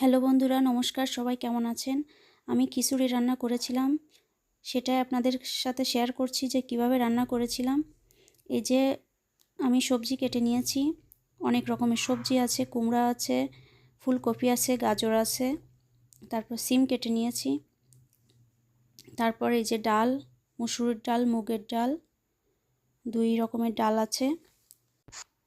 Hello বন্ধুরা, নমস্কার, সবাই কেমন আছেন? আমি খিচুড়ি রান্না করেছিলাম। সেটাই আপনাদের সাথে শেয়ার করছি যে কীভাবে রান্না করেছিলাম। এই যে আমি সবজি কেটে নিয়েছি। অনেক রকমের সবজি আছে, কুমড়া আছে, ফুলকপি আছে, গাজর আছে। তারপর সিম কেটে নিয়েছি। তারপর এই যে ডাল, মুসুরির ডাল, মুগের ডাল, দুই রকমের ডাল আছে।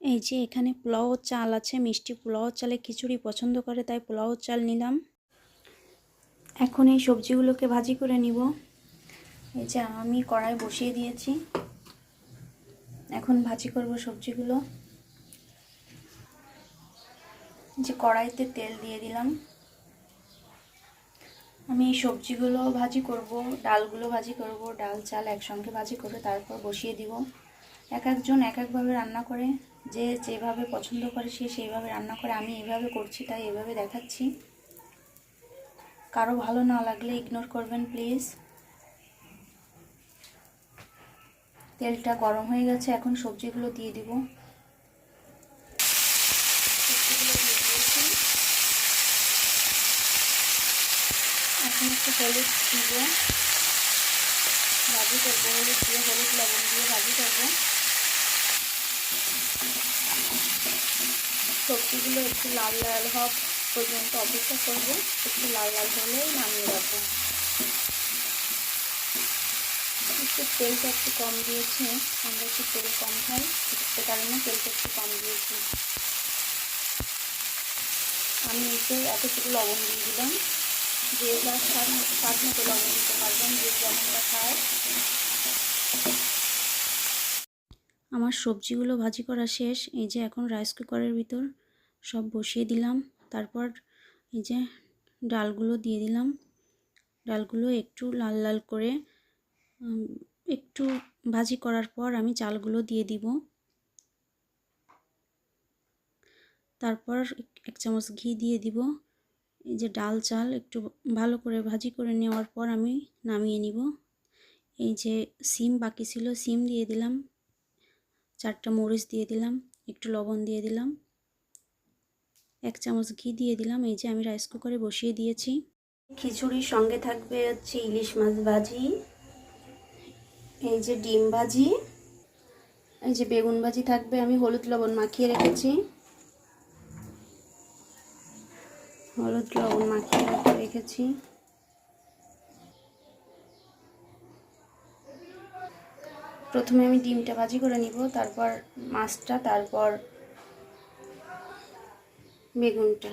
এই যে এখানে পোলাও চাল আছে, মিষ্টি পোলাও চালে খিচুড়ি পছন্দ করে, তাই পোলাও চাল নিলাম। এখন এই সবজিগুলোকে ভাজি করে নিব। এই যে আমি কড়াই বসিয়ে দিয়েছি। এখন ভাজি করব সবজিগুলো। যে কড়াইতে তেল দিয়ে দিলাম। আমি এই সবজিগুলো ভাজি করব, ডালগুলো ভাজি করব, ডাল, চাল একসঙ্গে ভাজি করে তারপর বসিয়ে দিব। এক একজন এক একভাবে রান্না করে, যে যেভাবে পছন্দ করে সে সেইভাবে রান্না করে, আমি এইভাবে করছি, তাই এভাবে দেখাচ্ছি। কারও ভালো না লাগলে ইগনোর করবেন প্লিজ তেলটা গরম হয়ে গেছে, এখন সবজিগুলো দিয়ে দিব। এখন একটু হলুদ দিব ভাজি করব, হলুদ দিয়ে, হলুদ লবণ দিয়ে ভাজি করব। সবজিগুলো একটু লাল লাল হওয়া পর্যন্ত অপেক্ষা করব, একটু লাল লাল হলেই নামিয়ে রাখব। একটু তেলটা একটু কম দিয়েছি, আমরা একটু তেল কম খাই সে কারণে তেলটা একটু কম দিয়েছি। আমি এতে এতটুকু লবণ দিয়ে দিলাম। যে যার স্বাদ মতো লবণ দিতে পারবেন, যে যেমনটা খায়। আমার সবজিগুলো ভাজি করা শেষ। এই যে এখন রাইস কুকারের ভিতর সব বসিয়ে দিলাম। তারপর এই যে ডালগুলো দিয়ে দিলাম। ডালগুলো একটু লাল লাল করে একটু ভাজি করার পর আমি চালগুলো দিয়ে দিব। তারপর এক চামচ ঘি দিয়ে দিব। এই যে ডাল চাল একটু ভালো করে ভাজি করে নেওয়ার পর আমি নামিয়ে নিব। এই যে সিম বাকি ছিল, সিম দিয়ে দিলাম। চারটা মরিচ দিয়ে দিলাম, একটু লবণ দিয়ে দিলাম। এক চামচ ঘি দিয়ে দিলাম। এই যে আমি রাইস কুকারে বসিয়ে দিয়েছি। খিচুড়ির সঙ্গে থাকবে হচ্ছে ইলিশ মাছ ভাজি, এই যে ডিম ভাজি, এই যে বেগুন ভাজি থাকবে। আমি হলুদ লবণ মাখিয়ে রেখেছি। হলুদ লবণ মাখিয়ে রেখেছি। প্রথমে আমি ডিমটা ভাজি করে নিব তারপর মাছটা তারপর বেগুনটা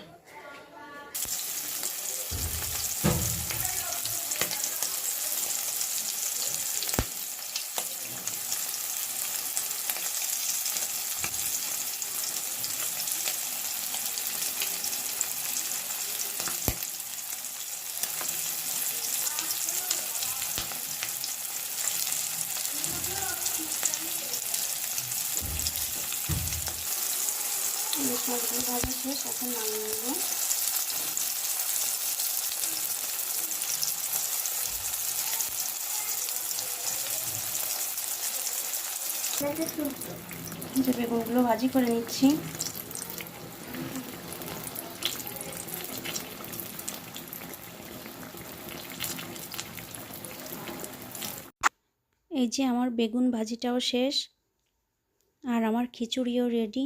ইলিশ মাছগুলো ভাজা শেষ এখন নামিয়ে নেব যে বেগুনগুলো ভাজি করে নিচ্ছি। এই যে আমার বেগুন ভাজিটাও শেষ, আর আমার খিচুড়িও রেডি